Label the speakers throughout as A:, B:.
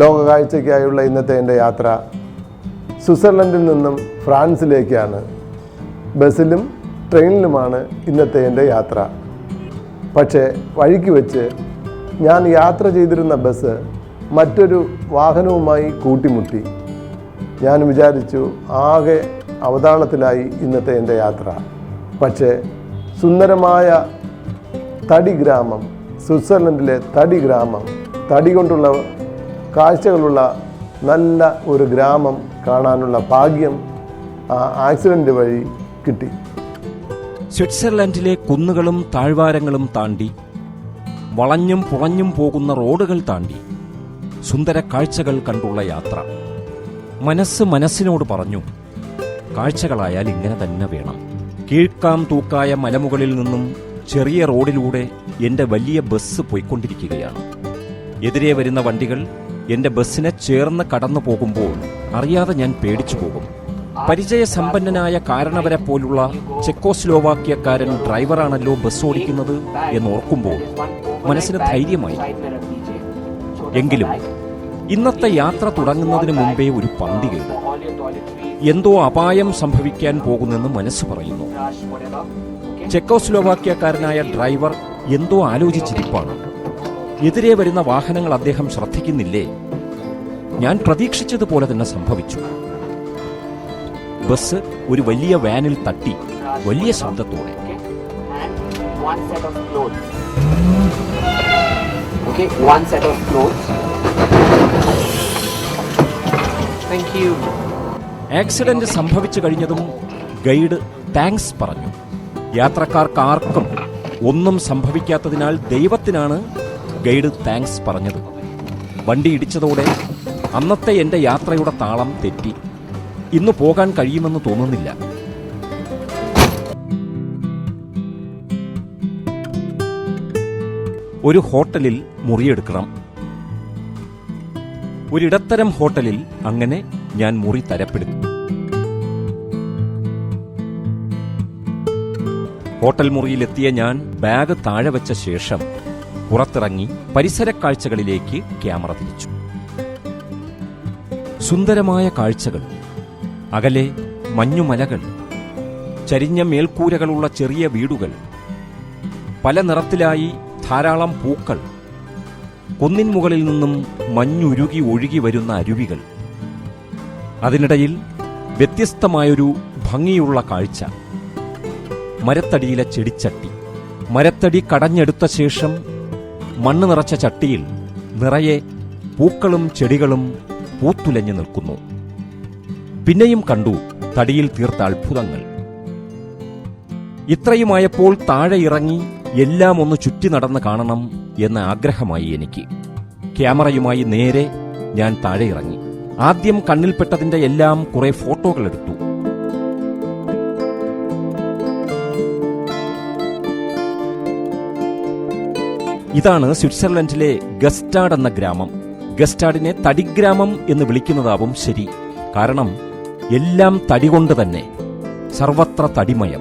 A: ലോകകാഴ്ചയ്ക്കായുള്ള ഇന്നത്തെ എന്റെ യാത്ര സ്വിറ്റ്സർലൻഡിൽ നിന്നും ഫ്രാൻസിലേക്കാണ്. ബസ്സിലും ട്രെയിനിലുമാണ് ഇന്നത്തെ എന്റെ യാത്ര. പക്ഷേ വഴിക്ക് വെച്ച് ഞാൻ യാത്ര ചെയ്തിരുന്ന ബസ് മറ്റൊരു വാഹനവുമായി കൂട്ടിമുട്ടി. ഞാൻ വിചാരിച്ചു ആകെ അവതാളത്തിലായി ഇന്നത്തെ എന്റെ യാത്ര. പക്ഷേ സുന്ദരമായ തടി ഗ്രാമം സ്വിറ്റ്സർലൻഡിലെ തടി ഗ്രാമം തടി കൊണ്ടുള്ള കാഴ്ചകളുള്ള നല്ല ഒരു ഗ്രാമം കാണാനുള്ള ഭാഗ്യം ആ ആക്സിഡന്റ് വഴി കിട്ടി.
B: സ്വിറ്റ്സർലൻഡിലെ കുന്നുകളും താഴ്വാരങ്ങളും താണ്ടി വളഞ്ഞും പുളഞ്ഞും പോകുന്ന റോഡുകൾ താണ്ടി സുന്ദര കാഴ്ചകൾ കണ്ടുള്ള യാത്ര. മനസ്സ് മനസ്സിനോട് പറഞ്ഞു കാഴ്ചകളായാൽ ഇങ്ങനെ തന്നെ വേണം. കീഴ്ക്കാം തൂക്കായ മലമുകളിൽ നിന്നും ചെറിയ റോഡിലൂടെ എന്റെ വലിയ ബസ് പോയിക്കൊണ്ടിരിക്കുകയാണ്. എതിരെ വരുന്ന വണ്ടികൾ എന്റെ ബസ്സിനെ ചേർന്ന് കടന്നു പോകുമ്പോൾ അറിയാതെ ഞാൻ പേടിച്ചു പോകും. പരിചയസമ്പന്നനായ കാരണവരെ പോലുള്ള ചെക്കോസ്ലോവാക്യക്കാരൻ ഡ്രൈവറാണല്ലോ ബസ് ഓടിക്കുന്നത് എന്നോർക്കുമ്പോൾ മനസ്സിന് ധൈര്യമായി. എങ്കിലും ഇന്നത്തെ യാത്ര തുടങ്ങുന്നതിന് മുമ്പേ ഒരു പന്തി കേട്ടു. എന്തോ അപായം സംഭവിക്കാൻ പോകുന്നെന്ന് മനസ്സ് പറയുന്നു. ചെക്കോസ്ലോവാക്യക്കാരനായ ഡ്രൈവർ എന്തോ ആലോചിച്ചിരിപ്പാണ്. എതിരെ വരുന്ന വാഹനങ്ങൾ അദ്ദേഹം ശ്രദ്ധിക്കുന്നില്ലേ? ഞാൻ പ്രതീക്ഷിച്ചതുപോലെ തന്നെ സംഭവിച്ചു. ബസ് ഒരു വലിയ വാനിൽ തട്ടി വലിയ ശബ്ദത്തോടെ. ആക്സിഡന്റ് സംഭവിച്ചു കഴിഞ്ഞതും ഗൈഡ് താങ്ക്സ് പറഞ്ഞു. യാത്രക്കാർക്ക് ആർക്കും ഒന്നും സംഭവിക്കാത്തതിനാൽ ദൈവത്തിനാണ് ഗൈഡ് താങ്ക്സ് പറഞ്ഞത്. വണ്ടി ഇടിച്ചതോടെ അന്നത്തെ എന്റെ യാത്രയുടെ താളം തെറ്റി. ഇന്ന് പോകാൻ കഴിയുമെന്ന് തോന്നുന്നില്ല. ഒരു ഹോട്ടലിൽ മുറിയെടുക്കണം. ഒരിടത്തരം ഹോട്ടലിൽ അങ്ങനെ ഞാൻ മുറി തരപ്പെടുത്തു. ഹോട്ടൽ മുറിയിലെത്തിയ ഞാൻ ബാഗ് താഴെ വെച്ച ശേഷം പുറത്തിറങ്ങി പരിസര കാഴ്ചകളിലേക്ക് ക്യാമറ തിരിച്ചു. സുന്ദരമായ കാഴ്ചകൾ അകലെ മഞ്ഞുമലകൾ ചരിഞ്ഞ മേൽക്കൂരകളുള്ള ചെറിയ വീടുകൾ പല നിറത്തിലായി ധാരാളം പൂക്കൾ കുന്നിൻ മുകളിൽ നിന്നും മഞ്ഞുരുകി ഒഴുകി വരുന്ന അരുവികൾ. അതിനിടയിൽ വ്യത്യസ്തമായൊരു ഭംഗിയുള്ള കാഴ്ച. മരത്തടിയിലെ ചെടിച്ചട്ടി മരത്തടി കടഞ്ഞെടുത്ത ശേഷം മണ്ണ് നിറച്ച ചട്ടിയിൽ നിറയെ പൂക്കളും ചെടികളും പൂത്തുലഞ്ഞു നിൽക്കുന്നു. പിന്നെയും കണ്ടു തടിയിൽ തീർത്ത അത്ഭുതങ്ങൾ. ഇത്രയുമായപ്പോൾ താഴെ ഇറങ്ങി എല്ലാം ഒന്ന് ചുറ്റി നടന്ന് കാണണം എന്ന ആഗ്രഹമായി എനിക്ക്. ക്യാമറയുമായി നേരെ ഞാൻ താഴെ ഇറങ്ങി. ആദ്യം കണ്ണിൽപ്പെട്ടതിന്റെ എല്ലാം കുറെ ഫോട്ടോകൾ എടുത്തു. ഇതാണ് സ്വിറ്റ്സർലൻഡിലെ ഗസ്റ്റാഡ് എന്ന ഗ്രാമം. ഗസ്റ്റാഡിനെ തടിഗ്രാമം എന്ന് വിളിക്കുന്നതാവും ശരി. കാരണം എല്ലാം തടി കൊണ്ട് തന്നെ. സർവത്ര തടിമയം.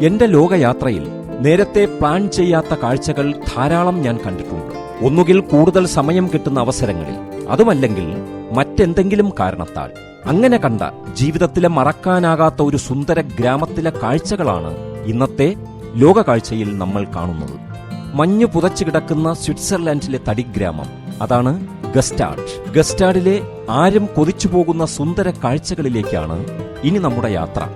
B: എന്റെ ലോകയാത്രയിൽ നേരത്തെ പ്ലാൻ ചെയ്യാത്ത കാഴ്ചകൾ ധാരാളം ഞാൻ കണ്ടിട്ടുണ്ട്. ഒന്നുകിൽ കൂടുതൽ സമയം കിട്ടുന്ന അവസരങ്ങളിൽ അതുമല്ലെങ്കിൽ മറ്റെന്തെങ്കിലും കാരണത്താൽ. അങ്ങനെ കണ്ട ജീവിതത്തിലെ മറക്കാനാകാത്ത ഒരു സുന്ദര ഗ്രാമത്തിലെ കാഴ്ചകളാണ് ഇന്നത്തെ ലോകകാഴ്ചയിൽ നമ്മൾ കാണുന്നത്. മഞ്ഞു പുതച്ചു കിടക്കുന്ന സ്വിറ്റ്സർലാൻഡിലെ തടിഗ്രാമം. അതാണ് ഗസ്റ്റാഡ് ഗസ്റ്റാഡിലെ ആരും കൊതിച്ചു പോകുന്ന സുന്ദര കാഴ്ചകളിലേക്കാണ് ഇനി നമ്മുടെ യാത്ര.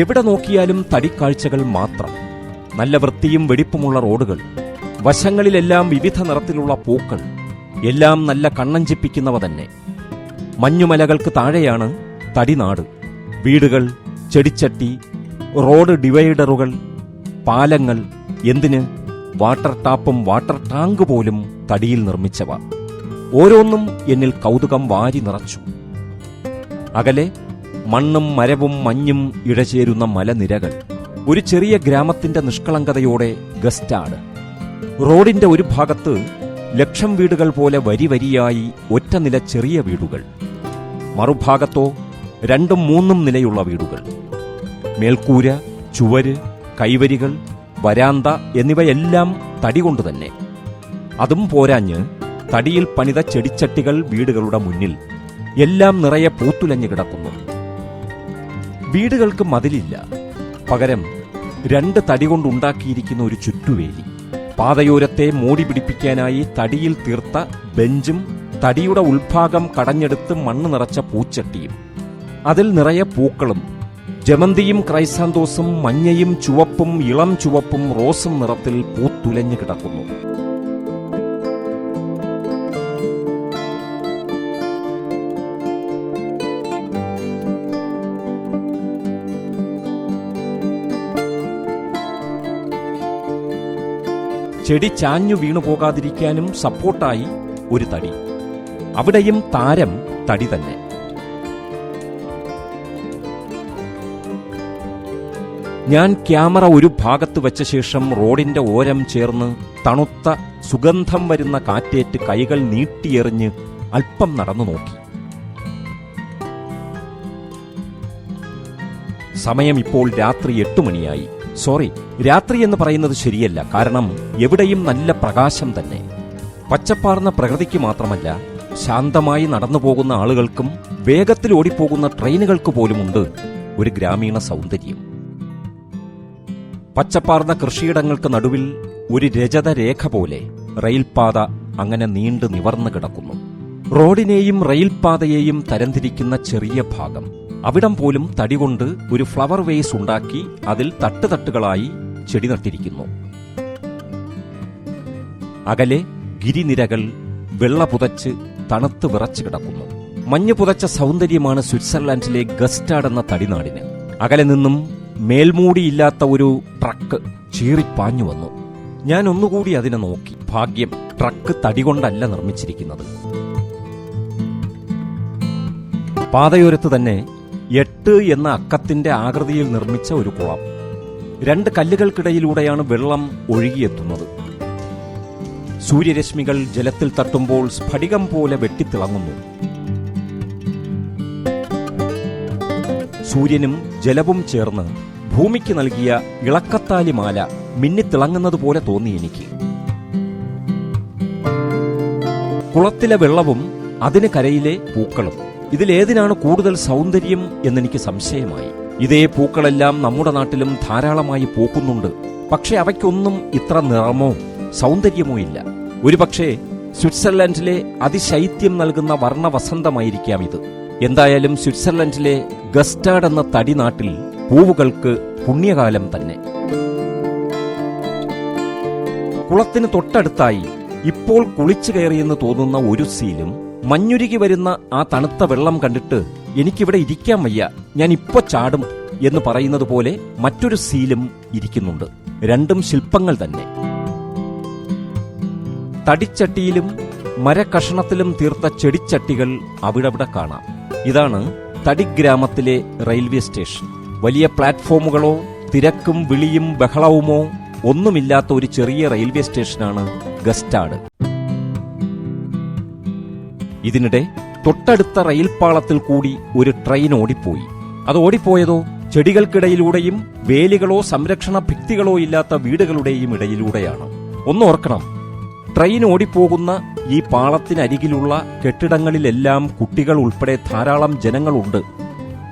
B: എവിടെ നോക്കിയാലും തടിക്കാഴ്ചകൾ മാത്രം. നല്ല വൃത്തിയും വെടിപ്പുമുള്ള റോഡുകൾ. വശങ്ങളിലെല്ലാം വിവിധ നിറത്തിലുള്ള പൂക്കൾ. എല്ലാം നല്ല കണ്ണഞ്ചിപ്പിക്കുന്നവ തന്നെ. മഞ്ഞുമലകൾക്ക് താഴെയാണ് തടിനാട്. വീടുകൾ ചെടിച്ചട്ടി റോഡ് ഡിവൈഡറുകൾ പാലങ്ങൾ എന്തിന്? വാട്ടർ ടാപ്പും വാട്ടർ ടാങ്ക് പോലും തടിയിൽ നിർമ്മിച്ചവ. ഓരോന്നും എന്നിൽ കൗതുകം വാരി നിറച്ചു. അകലെ മണ്ണും മരവും മഞ്ഞും ഇഴചേരുന്ന മലനിരകൾ ഒരു ചെറിയ ഗ്രാമത്തിന്റെ നിഷ്കളങ്കതയോടെ ഗസ്റ്റാണ്. റോഡിന്റെ ഒരു ഭാഗത്ത് ലക്ഷം വീടുകൾ പോലെ വരി വരിയായി ഒറ്റ നില ചെറിയ വീടുകൾ. മറുഭാഗത്തോ രണ്ടും മൂന്നും നിലയുള്ള വീടുകൾ. മേൽക്കൂര ചുവര് കൈവരികൾ വരാന്ത എന്നിവയെല്ലാം തടി കൊണ്ട് തന്നെ അതും പോരാഞ്ഞ് തടിയിൽ പണിത ചെടിച്ചട്ടികൾ വീടുകളുടെ മുന്നിൽ എല്ലാം നിറയെ പൂത്തുലഞ്ഞു കിടക്കുന്നു. വീടുകൾക്ക് മതിലില്ല. പകരം രണ്ട് തടി കൊണ്ടുണ്ടാക്കിയിരിക്കുന്ന ഒരു ചുറ്റുവേലി. പാതയോരത്തെ മോടി പിടിപ്പിക്കാനായി തടിയിൽ തീർത്ത ബെഞ്ചും തടിയുടെ ഉൾഭാഗം കടഞ്ഞെടുത്ത് മണ്ണ് നിറച്ച പൂച്ചട്ടിയും. അതിൽ നിറയെ പൂക്കളും ജമന്തിയും ക്രൈസാന്തോസും മഞ്ഞയും ചുവപ്പും ഇളം ചുവപ്പും റോസും നിറത്തിൽ പൂത്തുലഞ്ഞു കിടക്കുന്നു. ചെടി ചാഞ്ഞു വീണു പോകാതിരിക്കാനും സപ്പോർട്ടായി ഒരു തടി. അവിടെയും താരം തടി തന്നെ. ഞാൻ ക്യാമറ ഒരു ഭാഗത്ത് വെച്ച ശേഷം റോഡിന്റെ ഓരം ചേർന്ന് തണുത്ത സുഗന്ധം വരുന്ന കാറ്റേറ്റ് കൈകൾ നീട്ടിയെറിഞ്ഞ് അല്പം നടന്നു നോക്കി. സമയം ഇപ്പോൾ രാത്രി എട്ട് മണിയായി. സോറി രാത്രി എന്ന് പറയുന്നത് ശരിയല്ല കാരണം എവിടെയും നല്ല പ്രകാശം തന്നെ. പച്ചപ്പാർന്ന പ്രകൃതിക്ക് മാത്രമല്ല ശാന്തമായി നടന്നു പോകുന്ന ആളുകൾക്കും വേഗത്തിൽ ഓടിപ്പോകുന്ന ട്രെയിനുകൾക്ക് പോലുമുണ്ട് ഒരു ഗ്രാമീണ സൗന്ദര്യം. പച്ചപ്പാർന്ന കൃഷിയിടങ്ങൾക്ക് നടുവിൽ ഒരു രജത രേഖ പോലെ റെയിൽപാത അങ്ങനെ നീണ്ടു നിവർന്നു കിടക്കുന്നു. റോഡിനെയും റെയിൽപാതയെയും തരംതിരിക്കുന്ന ചെറിയ ഭാഗം. അവിടം പോലും തടികൊണ്ട് ഒരു ഫ്ലവർ വേസ് ഉണ്ടാക്കി അതിൽ തട്ടുതട്ടുകളായി ചെടി നട്ടിരിക്കുന്നു അകലെ ഗിരിനിരകൾ വെള്ള പുതച്ച് തണുത്ത് വിറച്ചു കിടക്കുന്നു. മഞ്ഞു പുതച്ച സൗന്ദര്യമാണ് സ്വിറ്റ്സർലാൻഡിലെ ഗസ്റ്റാഡ് എന്ന തടിനാടിന്. അകലെ നിന്നും മേൽമൂടിയില്ലാത്ത ഒരു ട്രക്ക് ചീറിപ്പാഞ്ഞു വന്നു. ഞാൻ ഒന്നുകൂടി അതിനെ നോക്കി. ഭാഗ്യം ട്രക്ക് തടി കൊണ്ടല്ല നിർമ്മിച്ചിരിക്കുന്നത്. പാതയോരത്ത് തന്നെ എട്ട് എന്ന അക്കത്തിന്റെ ആകൃതിയിൽ നിർമ്മിച്ച ഒരു കുളം. രണ്ട് കല്ലുകൾക്കിടയിലൂടെയാണ് വെള്ളം ഒഴുകിയെത്തുന്നത്. സൂര്യരശ്മികൾ ജലത്തിൽ തട്ടുമ്പോൾ സ്ഫടികം പോലെ വെട്ടിത്തിളങ്ങുന്നു. സൂര്യനും ജലവും ചേർന്ന് ഭൂമിക്ക് നൽകിയ ഇളക്കത്താലി മാല മിന്നിത്തിളങ്ങുന്നത് പോലെ തോന്നി എനിക്ക്. കുളത്തിലെ വെള്ളവും അതിന് കരയിലെ പൂക്കളും. ഇതിലേതിനാണ് കൂടുതൽ സൗന്ദര്യം എന്നെനിക്ക് സംശയമായി. ഇതേ പൂക്കളെല്ലാം നമ്മുടെ നാട്ടിലും ധാരാളമായി പൂക്കുന്നുണ്ട്. പക്ഷെ അവയ്ക്കൊന്നും ഇത്ര നിറമോ സൗന്ദര്യമോ ഇല്ല. ഒരുപക്ഷെ സ്വിറ്റ്സർലൻഡിലെ അതിശൈത്യം നൽകുന്ന വർണവസന്തമായിരിക്കാം ഇത്. എന്തായാലും സ്വിറ്റ്സർലൻഡിലെ ഗസ്റ്റാഡ് എന്ന തടി നാട്ടിൽ പൂവുകൾക്ക് പുണ്യകാലം തന്നെ. കുളത്തിന് തൊട്ടടുത്തായി ഇപ്പോൾ കുളിച്ചു കയറിയെന്ന് തോന്നുന്ന ഒരു സീലും മഞ്ഞുരുകി വരുന്ന ആ തണുത്ത വെള്ളം കണ്ടിട്ട് എനിക്കിവിടെ ഇരിക്കാൻ വയ്യ ഞാൻ ഇപ്പൊ ചാടും എന്ന് പറയുന്നത് പോലെ മറ്റൊരു സീലും ഇരിക്കുന്നുണ്ട്. രണ്ടും ശില്പങ്ങൾ തന്നെ. തടിച്ചട്ടിയിലും മരക്കഷണത്തിലും തീർത്ത ചെടിച്ചട്ടികൾ അവിടവിടെ കാണാം. ഇതാണ് തടിഗ്രാമത്തിലെ റെയിൽവേ സ്റ്റേഷൻ. വലിയ പ്ലാറ്റ്ഫോമുകളോ തിരക്കും വിളിയും ബഹളവുമോ ഒന്നുമില്ലാത്ത ഒരു ചെറിയ റെയിൽവേ സ്റ്റേഷനാണ് ഗസ്റ്റാഡ്. ഇതിനിടെ തൊട്ടടുത്ത റെയിൽപാളത്തിൽ കൂടി ഒരു ട്രെയിൻ ഓടിപ്പോയി. അത് ഓടിപ്പോയതോ ചെടികൾക്കിടയിലൂടെയും വേലികളോ സംരക്ഷണ ഭിത്തികളോ ഇല്ലാത്ത വീടുകളുടെയും ഇടയിലൂടെയാണ്. ഒന്നോർക്കണം ട്രെയിൻ ഓടിപ്പോകുന്ന ഈ പാളത്തിനരികിലുള്ള കെട്ടിടങ്ങളിലെല്ലാം കുട്ടികൾ ഉൾപ്പെടെ ധാരാളം ജനങ്ങളുണ്ട്.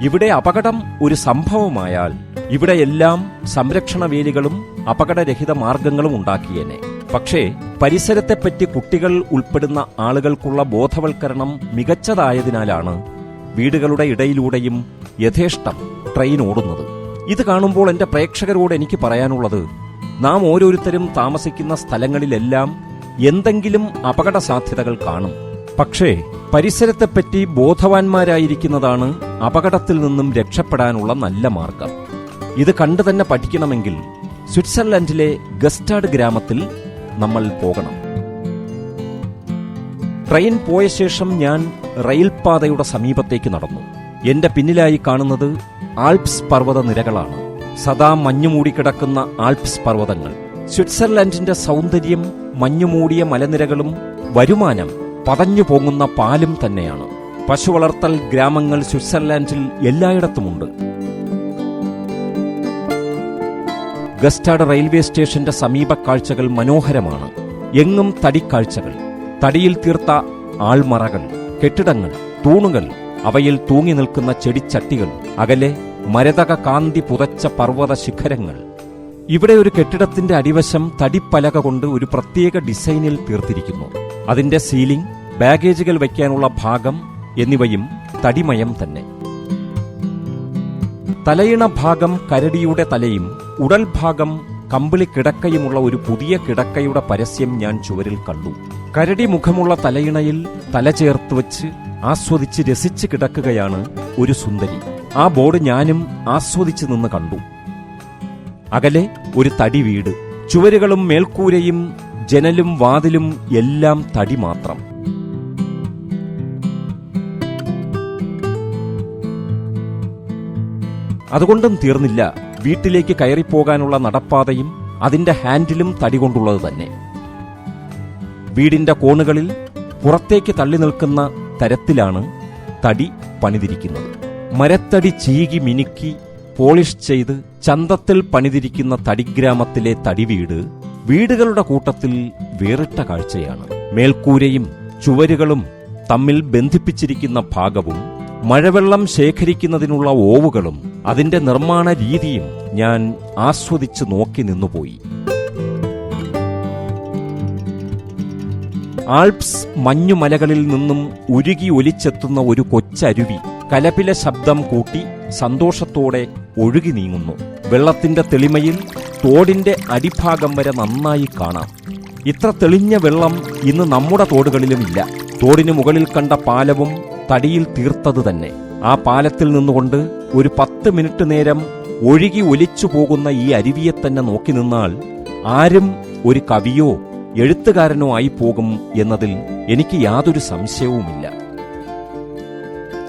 B: ഇവിടെ അപകടം ഒരു സംഭവമായാൽ ഇവിടെയെല്ലാം സംരക്ഷണ വേലികളും അപകടരഹിത മാർഗങ്ങളും ഉണ്ടാക്കിയേനെ. പക്ഷേ പരിസരത്തെപ്പറ്റി കുട്ടികൾ ഉൾപ്പെടുന്ന ആളുകൾക്കുള്ള ബോധവൽക്കരണം മികച്ചതായതിനാലാണ് വീടുകളുടെ ഇടയിലൂടെയും യഥേഷ്ടം ട്രെയിൻ ഓടുന്നത്. ഇത് കാണുമ്പോൾ എന്റെ പ്രേക്ഷകരോട് എനിക്ക് പറയാനുള്ളത് നാം ഓരോരുത്തരും താമസിക്കുന്ന സ്ഥലങ്ങളിലെല്ലാം എന്തെങ്കിലും അപകട സാധ്യതകൾ കാണും. പക്ഷേ പരിസരത്തെപ്പറ്റി ബോധവാന്മാരായിരിക്കുന്നതാണ് അപകടത്തിൽ നിന്നും രക്ഷപ്പെടാനുള്ള നല്ല മാർഗം. ഇത് കണ്ടു തന്നെ പഠിക്കണമെങ്കിൽ സ്വിറ്റ്സർലൻഡിലെ ഗസ്റ്റാഡ് ഗ്രാമത്തിൽ നമ്മൾ പോകണം. ട്രെയിൻ പോയ ശേഷം ഞാൻ റെയിൽപാതയുടെ സമീപത്തേക്ക് നടന്നു. എന്റെ പിന്നിലായി കാണുന്നത് ആൽപ്സ് പർവത നിരകളാണ് സദാ മഞ്ഞുമൂടിക്കിടക്കുന്ന ആൽപ്സ് പർവതങ്ങൾ. സ്വിറ്റ്സർലൻഡിന്റെ സൗന്ദര്യം മഞ്ഞുമൂടിയ മലനിരകളും വരുമാനം പതഞ്ഞു പൊങ്ങുന്ന പാലും തന്നെയാണ്. പശു വളർത്തൽ ഗ്രാമങ്ങൾ സ്വിറ്റ്സർലാൻഡിൽ എല്ലായിടത്തുമുണ്ട്. ഗസ്റ്റാഡ് റെയിൽവേ സ്റ്റേഷന്റെ സമീപ കാഴ്ചകൾ മനോഹരമാണ്. എങ്ങും തടിക്കാഴ്ചകൾ തടിയിൽ തീർത്ത ആൾമറകൾ കെട്ടിടങ്ങൾ തൂണുകൾ അവയിൽ തൂങ്ങി നിൽക്കുന്ന ചെടിച്ചട്ടികൾ അകലെ മരതക കാന്തി പുതച്ച പർവത ശിഖരങ്ങൾ ഇവിടെ ഒരു കെട്ടിടത്തിന്റെ അടിവശം തടിപ്പലക കൊണ്ട് ഒരു പ്രത്യേക ഡിസൈനിൽ തീർത്തിരിക്കുന്നു. അതിന്റെ സീലിംഗ് ബാഗേജുകൾ വയ്ക്കാനുള്ള ഭാഗം എന്നിവയും തടിമയം തന്നെ. തലയിണ ഭാഗം കരടിയുടെ തലയും ഉടൽ ഭാഗം കമ്പിളി കിടക്കയുമുള്ള ഒരു പുതിയ കിടക്കയുടെ പരസ്യം ഞാൻ ചുവരിൽ കണ്ടു. കരടി മുഖമുള്ള തലയിണയിൽ തല ചേർത്ത് വച്ച് ആസ്വദിച്ച് രസിച്ച് കിടക്കുകയാണ് ഒരു സുന്ദരി. ആ ബോർഡ് ഞാനും ആസ്വദിച്ച് നിന്ന് കണ്ടു. അകലെ ഒരു തടി വീട്. ചുവരുകളും മേൽക്കൂരയും ജനലും വാതിലും എല്ലാം തടി മാത്രം. അതുകൊണ്ടും തീർന്നില്ല വീട്ടിലേക്ക് കയറിപ്പോകാനുള്ള നടപ്പാതയും അതിന്റെ ഹാൻഡിലും തടി കൊണ്ടുള്ളത് തന്നെ. വീടിന്റെ കോണുകളിൽ പുറത്തേക്ക് തള്ളി നിൽക്കുന്ന തരത്തിലാണ് തടി പണിതിരിക്കുന്നത്. മരത്തടി ചീകി മിനുക്കി പോളിഷ് ചെയ്ത് ചന്തത്തിൽ പണിതിരിക്കുന്ന തടിഗ്രാമത്തിലെ തടിവീട് വീടുകളുടെ കൂട്ടത്തിൽ വേറിട്ട കാഴ്ചയാണ്. മേൽക്കൂരയും ചുവരുകളും തമ്മിൽ ബന്ധിപ്പിച്ചിരിക്കുന്ന ഭാഗവും മഴവെള്ളം ശേഖരിക്കുന്നതിനുള്ള ഓവുകളും അതിന്റെ നിർമ്മാണ രീതിയും ഞാൻ ആസ്വദിച്ചു നോക്കി നിന്നുപോയി. ആൽപ്സ് മഞ്ഞുമലകളിൽ നിന്നും ഉരുകി ഒലിച്ചെത്തുന്ന ഒരു കൊച്ചരുവി കലപില ശബ്ദം കൂട്ടി സന്തോഷത്തോടെ ഒഴുകി നീങ്ങുന്നു. വെള്ളത്തിന്റെ തെളിമയിൽ തോടിന്റെ അടിഭാഗം വരെ നന്നായി കാണാം. ഇത്ര തെളിഞ്ഞ വെള്ളം ഇന്ന് നമ്മുടെ തോടുകളിലുമില്ല. തോടിന് മുകളിൽ കണ്ട പാലവും തടിയിൽ തീർത്തത് തന്നെ. ആ പാലത്തിൽ നിന്നുകൊണ്ട് ഒരു പത്ത് മിനിറ്റ് നേരം ഒഴുകി ഒലിച്ചു പോകുന്ന ഈ അരുവിയെ തന്നെ നോക്കി നിന്നാൽ ആരും ഒരു കവിയോ എഴുത്തുകാരനോ ആയി പോകും എന്നതിൽ എനിക്ക് യാതൊരു സംശയവുമില്ല.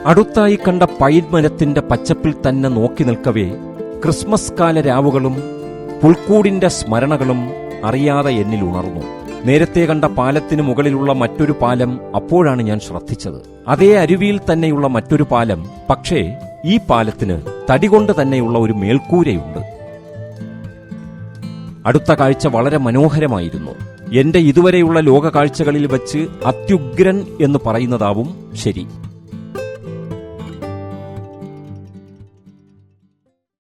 B: അടുത്തായി കണ്ട പൈൻ മരത്തിന്റെ പച്ചപ്പിൽ തന്നെ നോക്കി നിൽക്കവേ ക്രിസ്മസ് കാല രാവുകളും പുൽക്കൂടിന്റെ സ്മരണകളും അറിയാതെ എന്നിൽ ഉണർന്നു. നേരത്തെ കണ്ട പാലത്തിന് മുകളിലുള്ള മറ്റൊരു പാലം അപ്പോഴാണ് ഞാൻ ശ്രദ്ധിച്ചത്. അതേ അരുവിയിൽ തന്നെയുള്ള മറ്റൊരു പാലം പക്ഷേ ഈ പാലത്തിന് തടികൊണ്ട് തന്നെയുള്ള ഒരു മേൽക്കൂരയുണ്ട്. അടുത്ത കാഴ്ച വളരെ മനോഹരമായിരുന്നു. എന്റെ ഇതുവരെയുള്ള ലോക കാഴ്ചകളിൽ വച്ച് അത്യുഗ്രൻ എന്ന് പറയുന്നതാവും ശരി.